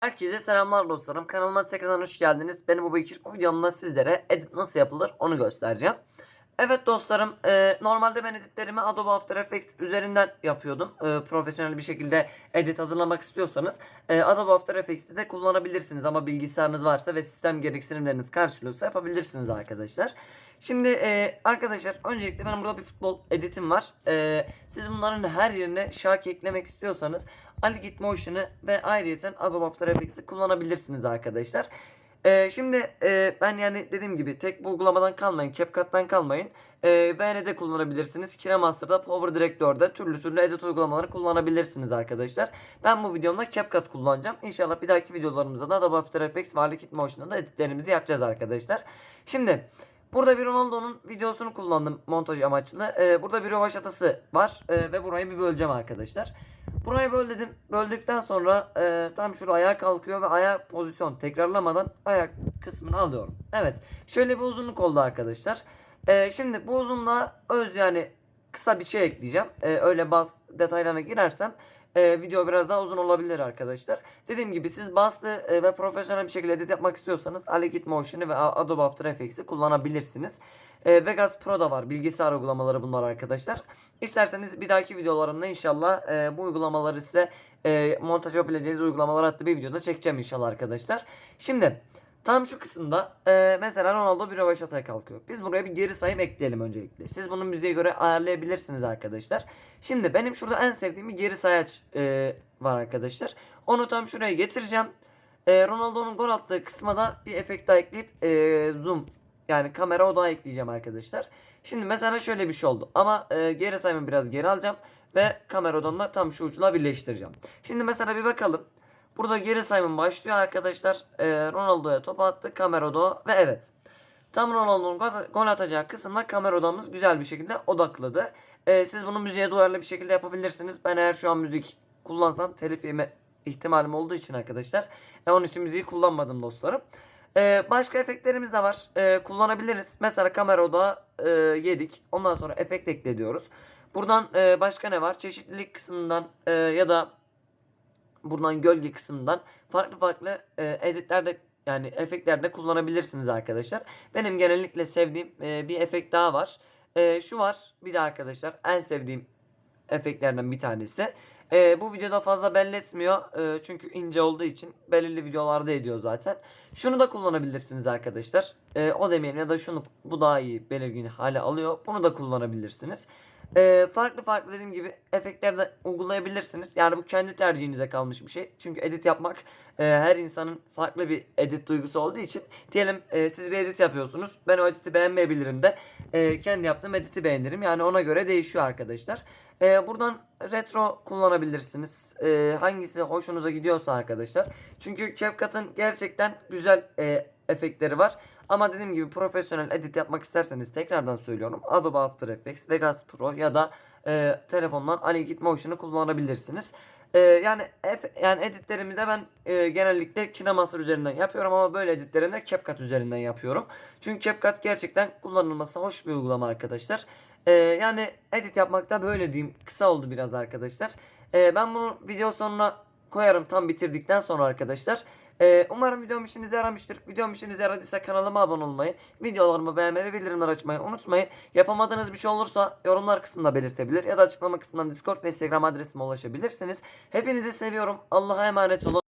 Herkese selamlar dostlarım. Kanalıma tekrardan hoş geldiniz. Benim bu Bekir. Videomda sizlere edit nasıl yapılır onu göstereceğim. Evet dostlarım e, normalde ben editlerimi Adobe After Effects üzerinden yapıyordum. E, profesyonel bir şekilde edit hazırlamak istiyorsanız e, Adobe After Effects'te de kullanabilirsiniz. Ama bilgisayarınız varsa ve sistem gereksinimleriniz karşılıyorsa yapabilirsiniz arkadaşlar. Şimdi e, arkadaşlar öncelikle benim burada bir futbol editim var. E, siz bunların her yerine şarkı eklemek istiyorsanız Ali Git Motion'ı ve ayrıyeten Adobe After Effects'i kullanabilirsiniz arkadaşlar. Ee, şimdi e, ben yani dediğim gibi tek bu uygulamadan kalmayın, CapCut'tan kalmayın. Ee, VN'de kullanabilirsiniz. KineMaster'da, Power Director'da türlü türlü edit uygulamaları kullanabilirsiniz arkadaşlar. Ben bu videomda CapCut kullanacağım. İnşallah bir dahaki videolarımızda da Adobe After Effects ve Liquid Motion'da da editlerimizi yapacağız arkadaşlar. Şimdi Burada bir Ronaldo'nun videosunu kullandım montaj amaçlı. Ee, burada bir rövaşatası var ee, ve burayı bir böleceğim arkadaşlar. Burayı böl dedim. Böldükten sonra e, tam şurada ayağa kalkıyor ve ayağa pozisyon tekrarlamadan ayak kısmını alıyorum. Evet. Şöyle bir uzunluk oldu arkadaşlar. E, şimdi bu uzunluğa öz yani kısa bir şey ekleyeceğim. E, öyle bas detaylarına girersem e, video biraz daha uzun olabilir arkadaşlar. Dediğim gibi siz bastı e, ve profesyonel bir şekilde edit yapmak istiyorsanız Aligit Motion'ı ve Adobe After Effects'i kullanabilirsiniz. E, Vegas Pro da var. Bilgisayar uygulamaları bunlar arkadaşlar. İsterseniz bir dahaki videolarımda inşallah e, bu uygulamaları size e, montaj yapabileceğiniz uygulamalar adlı bir videoda çekeceğim inşallah arkadaşlar. Şimdi tam şu kısımda e, mesela Ronaldo bir rövaşataya kalkıyor. Biz buraya bir geri sayım ekleyelim öncelikle. Siz bunu müziğe göre ayarlayabilirsiniz arkadaşlar. Şimdi benim şurada en sevdiğim bir geri sayaç e, var arkadaşlar. Onu tam şuraya getireceğim. E, Ronaldo'nun gol attığı kısma da bir efekt daha ekleyip e, zoom yani kamera odağı ekleyeceğim arkadaşlar. Şimdi mesela şöyle bir şey oldu. Ama e, geri sayımı biraz geri alacağım. Ve kamera odamla tam şu uçla birleştireceğim. Şimdi mesela bir bakalım. Burada geri sayımım başlıyor arkadaşlar. E, Ronaldo'ya top attı. Kamera odağı ve evet. Tam Ronaldo'nun gol- atacağı kısımda kamera odamız güzel bir şekilde odakladı. E, siz bunu müziğe duyarlı bir şekilde yapabilirsiniz. Ben eğer şu an müzik kullansam telif yeme ihtimalim olduğu için arkadaşlar. E, onun için müziği kullanmadım dostlarım. Ee, başka efektlerimiz de var. Ee, kullanabiliriz. Mesela kamera odağı e, yedik. Ondan sonra efekt ekliyoruz. Buradan e, başka ne var? Çeşitlilik kısmından e, ya da buradan gölge kısmından farklı farklı e, editlerde yani efektlerde kullanabilirsiniz arkadaşlar. Benim genellikle sevdiğim e, bir efekt daha var. E, şu var. Bir de arkadaşlar en sevdiğim efektlerden bir tanesi. E, bu videoda fazla belli etmiyor. E, çünkü ince olduğu için belirli videolarda ediyor zaten. Şunu da kullanabilirsiniz arkadaşlar. E, o demeyelim ya da şunu bu daha iyi belirgin hale alıyor. Bunu da kullanabilirsiniz. E, farklı farklı dediğim gibi efektler de uygulayabilirsiniz. Yani bu kendi tercihinize kalmış bir şey. Çünkü edit yapmak e, her insanın farklı bir edit duygusu olduğu için diyelim e, siz bir edit yapıyorsunuz. Ben o editi beğenmeyebilirim de e, kendi yaptığım editi beğenirim. Yani ona göre değişiyor arkadaşlar. E, buradan retro kullanabilirsiniz. E, hangisi hoşunuza gidiyorsa arkadaşlar. Çünkü CapCut'ın gerçekten güzel e, efektleri var. Ama dediğim gibi profesyonel edit yapmak isterseniz tekrardan söylüyorum. Adobe After Effects, Vegas Pro ya da e, telefondan Aligit Motion'ı kullanabilirsiniz. E, yani ef- yani editlerimi de ben e, genellikle KineMaster üzerinden yapıyorum ama böyle editlerimi de CapCut üzerinden yapıyorum. Çünkü CapCut gerçekten kullanılması hoş bir uygulama arkadaşlar. E, yani edit yapmakta böyle diyeyim. Kısa oldu biraz arkadaşlar. E, ben bunu video sonuna koyarım tam bitirdikten sonra arkadaşlar. Ee, umarım videom işinize yaramıştır. Videom işinize yaradıysa kanalıma abone olmayı, videolarımı beğenmeyi ve bildirimleri açmayı unutmayın. Yapamadığınız bir şey olursa yorumlar kısmında belirtebilir ya da açıklama kısmından Discord ve Instagram adresime ulaşabilirsiniz. Hepinizi seviyorum. Allah'a emanet olun.